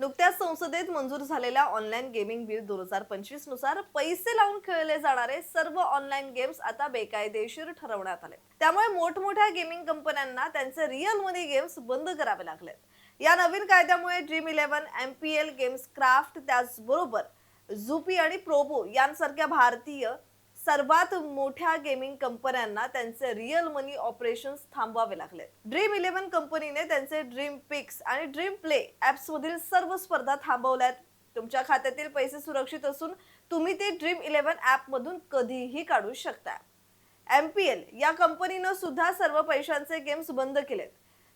नुकत्याच संसदेत मंजूर झालेल्या ऑनलाईन गेमिंग बिल दोन हजार पंचवीसनुसार पैसे लावून खेळले जाणारे सर्व ऑनलाईन गेम्स आता बेकायदेशीर ठरवण्यात आले त्यामुळे मोठमोठ्या गेमिंग कंपन्यांना त्यांचे रिअल मनी गेम्स बंद करावे लागलेत. या नवीन कायद्यामुळे dream eleven M P L games craft त्याचबरोबर झुपी आणि प्रोबो यांसारख्या भारतीय सर्वात मोठ्या गेमिंग कंपन्यांना त्यांचे रिअल मनी ऑपरेशन्स थांबवावे लागले ड्रीम इलेव्हन कंपनीने त्यांचे ड्रीम पिक्स आणि ड्रीम प्ले ॲप्समधील सर्व स्पर्धा थांबवल्यात. तुमच्या खात्यातील पैसे सुरक्षित असून तुम्ही ते ड्रीम इलेव्हन ॲपमधून कधीही काढू शकता. एम पी एल या कंपनीनं सुद्धा सर्व पैशांचे गेम्स बंद केलेत.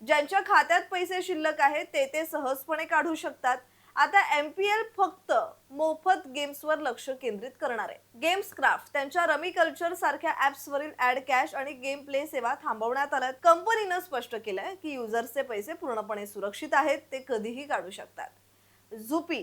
ज्यांच्या खात्यात पैसे शिल्लक आहेत ते ते सहजपणे काढू शकतात. आता एम पी एल फक्त मोफत गेम्सवर लक्ष केंद्रित करणार आहे. गेम्स क्राफ्ट त्यांच्या रमी कल्चर सारख्या ऍप्स वरील ऍड कॅश आणि गेम प्ले सेवा थांबवण्यात आल्यात कंपनीनं स्पष्ट केलंय की युजर्सचे पैसे पूर्णपणे सुरक्षित आहेत ते कधीही काढू शकतात. झुपी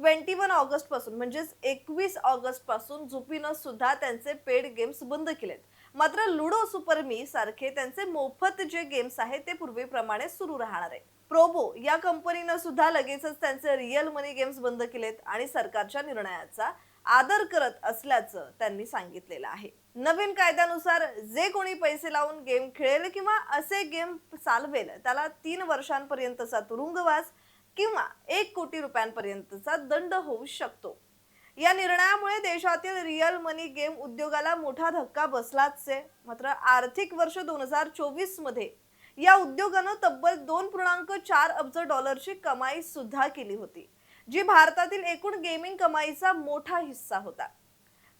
ट्वेंटी वन ऑगस्टपासून म्हणजेच एकवीस ऑगस्टपासून झुपीनं सुद्धा त्यांचे पेड गेम्स बंद केलेत. मात्र लुडो सुपर मी सारखे त्यांचे मोफत जे गेम्स आहेत ते पूर्वीप्रमाणे सुरू राहणार आहे प्रोबो या कंपनीनं सुद्धा लगेचच त्यांचे रिअल मनी गेम्स बंद केलेत आणि सरकारच्या निर्णयाचा आदर करत असल्याचं त्यांनी सांगितलेलं आहे. नवीन कायद्यानुसार जे कोणी पैसे लावून गेम खेळेल किंवा असे गेम चालवेल त्याला तीन वर्षांपर्यंतचा तुरुंगवास किंवा एक कोटी रुपयांपर्यंतचा दंड होऊ शकतो. या निर्णयामुळे देशातील रिअल मनी गेम उद्योगाला मोठा धक्का बसलाच आहे मात्र आर्थिक वर्ष दोन हजार चोवीसमध्ये या उद्योगानं तब्बल दोन पूर्णांक चार अब्ज डॉलरची कमाई सुद्धा केली होती जी भारतातील एकूण गेमिंग कमाईचा मोठा हिस्सा होता.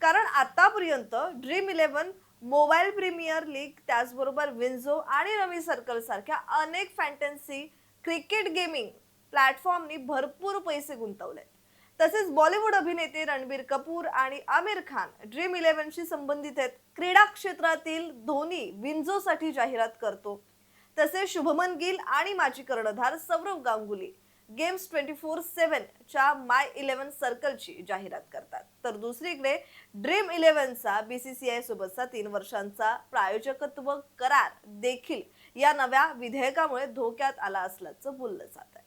कारण आतापर्यंत dream eleven mobile premier league त्याचबरोबर विंझो आणि रमी सर्कल सारख्या अनेक फॅन्टन्सी क्रिकेट गेमिंग प्लॅटफॉर्मनी भरपूर पैसे गुंतवले तसेच बॉलिवूड अभिनेते रणबीर कपूर आणि आमिर खान ड्रीम इलेव्हनशी संबंधित आहेत. क्रीडा क्षेत्रातील धोनी विंझोसाठी जाहिरात करतो. तसेच शुभमन गिल आणि माजी कर्णधार Sourav Ganguly games twenty four सेव्हनच्या my eleven सर्कलची जाहिरात करतात. तर दुसरीकडे ड्रीम इलेव्हनचा बी सी सी आय सोबतचा तीन वर्षांचा प्रायोजकत्व करार देखील या नव्या विधेयकामुळे धोक्यात आला असल्याचं बोललं जात आहे